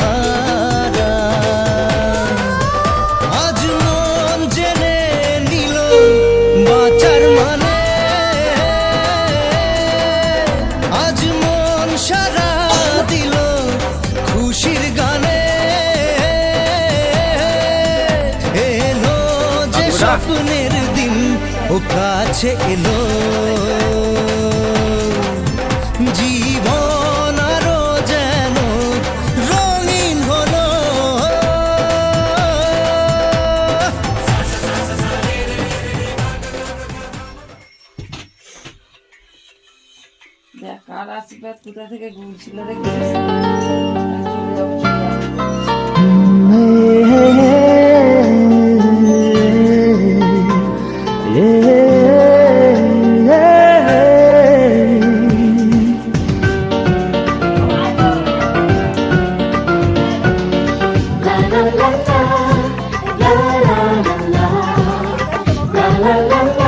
বাঁধনা আজ মন জেনে নিল বাঁচার মানে। আজ মন সারা দিল খুশির গানে। এলো যে স্বপ্নের দিন ও কাছে এলো। কোথা থেকে ঘুরছিল রে চলে যাব, চলে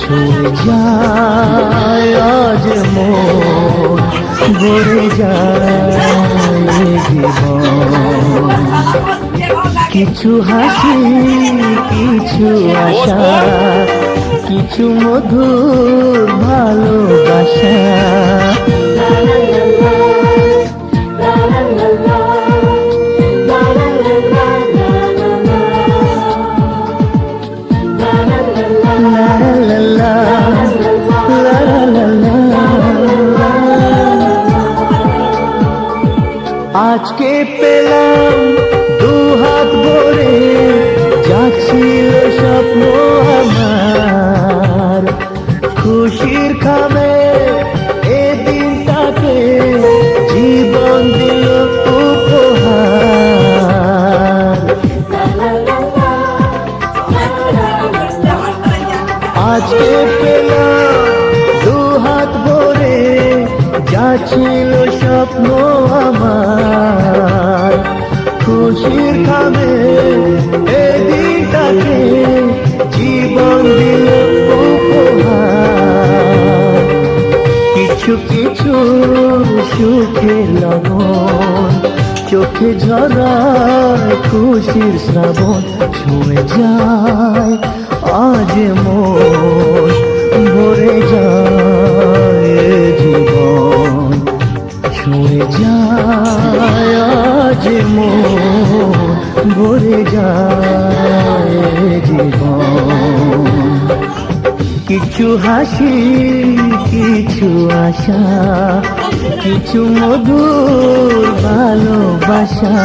ছুঁয়ে যায় আজ মন ভরে কিছু হাসি কিছু আশা কিছু মধুর ভালোবাসা। আজকে পেলাম দু হাত ভরে যাচ্ছিল স্বপ্ন আমার। খুশির খাবে এ দিনটাকে জীবন দিল উপহার। আজকে পেলাম যাচ্ছিল স্বপ্ন আমার। খুশির এদিনটাকে জীবন দিল কিছু কিছু সুখের লগন চোখে ঝরায় খুশির শ্রাবণ ছুঁয়ে যায়। আজ মন ভরে যায়। ছুঁয়ে যায় আজ মন ভরে যায় জীবন। কিছু হাসি কিছু আশা কিছু মধুর ভালোবাসা।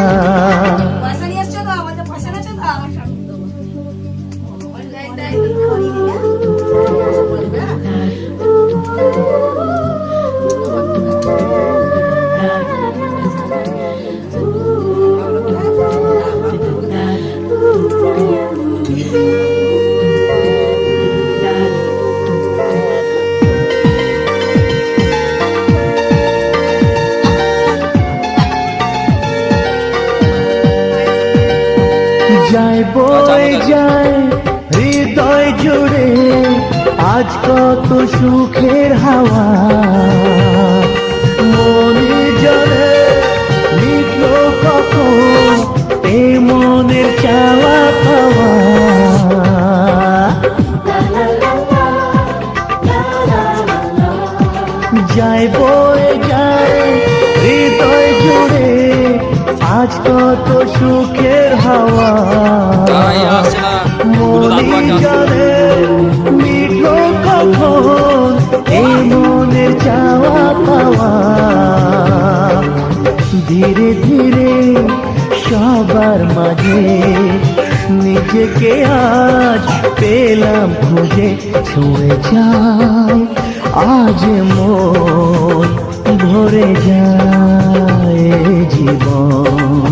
যায় বই যায় হৃদয় জুড়ে আজ কত সুখের হাওয়া। মনে জলে লিখলো কখন এ মনের চাওয়া পাওয়া যায় বয়ে যায় হৃদয় জুড়ে আজ কত সুখের হাওয়া। মনে মনের চাওয়া পাওয়া ধীরে ধীরে সবার মাঝে নিজেকে আজ পেলাম খুঁজে ছুঁয়ে যায় আজ মন ভরে যায় জীবন।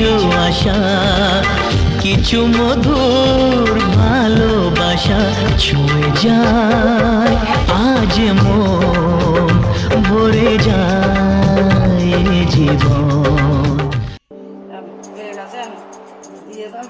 কিছু আশা কিছু মধুর ভালোবাসা ছুঁয়ে যায়। আজ মন ভরে যায় জীবন। দিয়ে দাও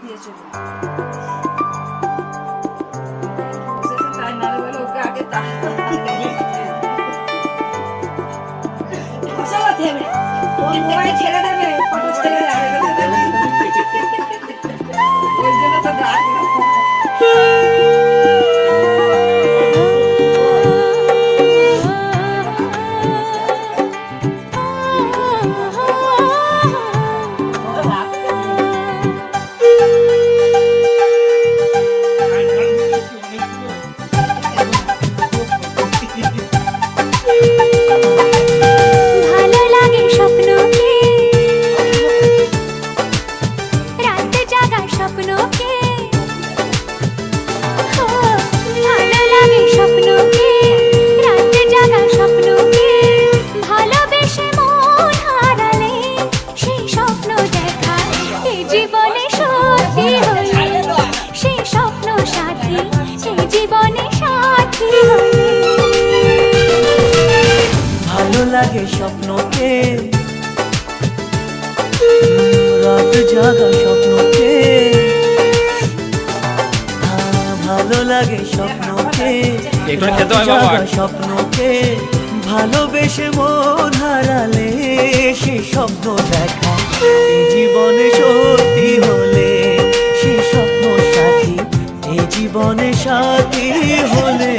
লাগে স্বপ্নকে। রাত জাগা স্বপ্নকে। ভালো লাগে স্বপ্নকে। স্বপ্নকে। ভালোবেসে মন হারালে সে স্বপ্ন দেখা। জীবনে সত্যি হলে সে স্বপ্ন সাথী। এই জীবনে সাথী হলে